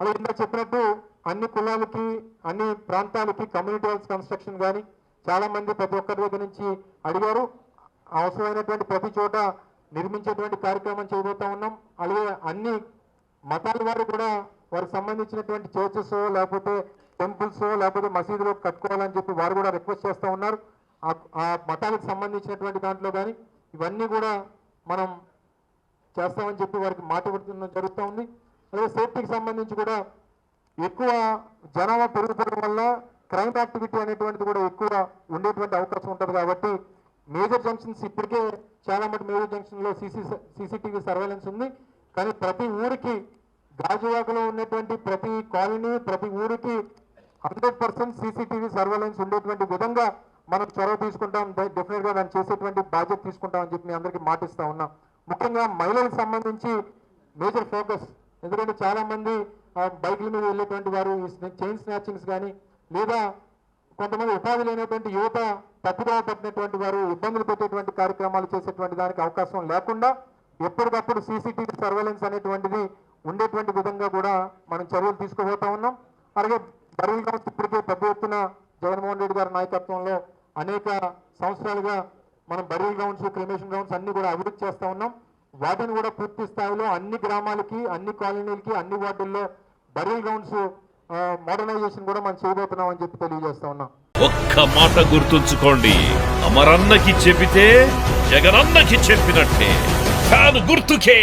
అలా ఇందాక చెప్పినట్టు అన్ని కులాలకి అన్ని ప్రాంతాలకి కమ్యూనిటీ హాల్స్ కన్స్ట్రక్షన్ కానీ చాలా మంది ప్రతి ఒక్కరి దగ్గర నుంచి అడిగారు. అవసరమైనటువంటి ప్రతి చోట నిర్మించేటువంటి కార్యక్రమం చేయబోతా ఉన్నాం. అలాగే అన్ని మతాల వారు కూడా వారికి సంబంధించినటువంటి చర్చెస్ లేకపోతే టెంపుల్స్ లేకపోతే మసీదులో కట్టుకోవాలని చెప్పి వారు కూడా రిక్వెస్ట్ చేస్తూ ఉన్నారు. ఆ- మతాలకు సంబంధించినటువంటి దాంట్లో కానీ ఇవన్నీ కూడా మనం చేస్తామని చెప్పి వారికి మాట పెడుతున్న జరుగుతూ ఉంది. అలాగే సేఫ్టీకి సంబంధించి కూడా ఎక్కువ జనాభా పెరుగుదల వల్ల క్రైమ్ యాక్టివిటీ అనేటువంటిది కూడా ఎక్కువ ఉండేటువంటి అవకాశం ఉంటుంది కాబట్టి మేజర్ జంక్షన్స్ ఇప్పటికే చాలా మటు మేజర్ జంక్షన్లో సీసీ సీసీటీవీ సర్వేలెన్స్ ఉంది. కానీ ప్రతి ఊరికి గాజువాకలో ఉన్నటువంటి ప్రతి కాలనీ ప్రతి ఊరికి హండ్రెడ్ పర్సెంట్ సీసీటీవీ సర్వేలెన్స్ ఉండేటువంటి విధంగా మనం చొరవ తీసుకుంటాం. డెఫినెట్గా దాన్ని చేసేటువంటి బాధ్యత తీసుకుంటామని చెప్పి మీ అందరికీ మాటిస్తా ఉన్నాం. ముఖ్యంగా మహిళలకు సంబంధించి మేజర్ ఫోకస్ ఎందుకంటే చాలా మంది బైకుల మీద వెళ్ళేటువంటి వారు ఈ చైన్ స్నాచింగ్స్ కానీ లేదా కొంతమంది ఉపాధి లేనటువంటి యువత తప్పుదోవ పట్టినటువంటి వారు ఇబ్బందులు పెట్టేటువంటి కార్యక్రమాలు చేసేటువంటి దానికి అవకాశం లేకుండా ఎప్పటికప్పుడు సీసీటీవీ సర్వేలెన్స్ అనేటువంటిది ఉండేటువంటి విధంగా కూడా మనం చర్యలు తీసుకోబోతా ఉన్నాం. అలాగే బరువుల గ్రౌండ్స్ ఇప్పటికే పెద్ద ఎత్తున జగన్మోహన్ రెడ్డి గారి నాయకత్వంలో అనేక సంవత్సరాలుగా మనం బరువుల గ్రౌండ్స్ క్రిమేషన్ గ్రౌండ్స్ అన్ని కూడా అభివృద్ధి చేస్తూ ఉన్నాం. వాటిని కూడా పూర్తి స్థాయిలో అన్ని గ్రామాలకి అన్ని కాలనీలకి అన్ని వార్డుల్లో బరువుల గ్రౌండ్స్ మోడర్నైజేషన్ కూడా మనం చేయబోతున్నాం అని చెప్పి తెలియజేస్తా ఉన్నాం. ఒక్క మాట గుర్తుంచుకోండి. అమరన్నకి చెబితే జగనన్నకి చెప్పినట్టే. ఫ్యాన్ గుర్తుకే.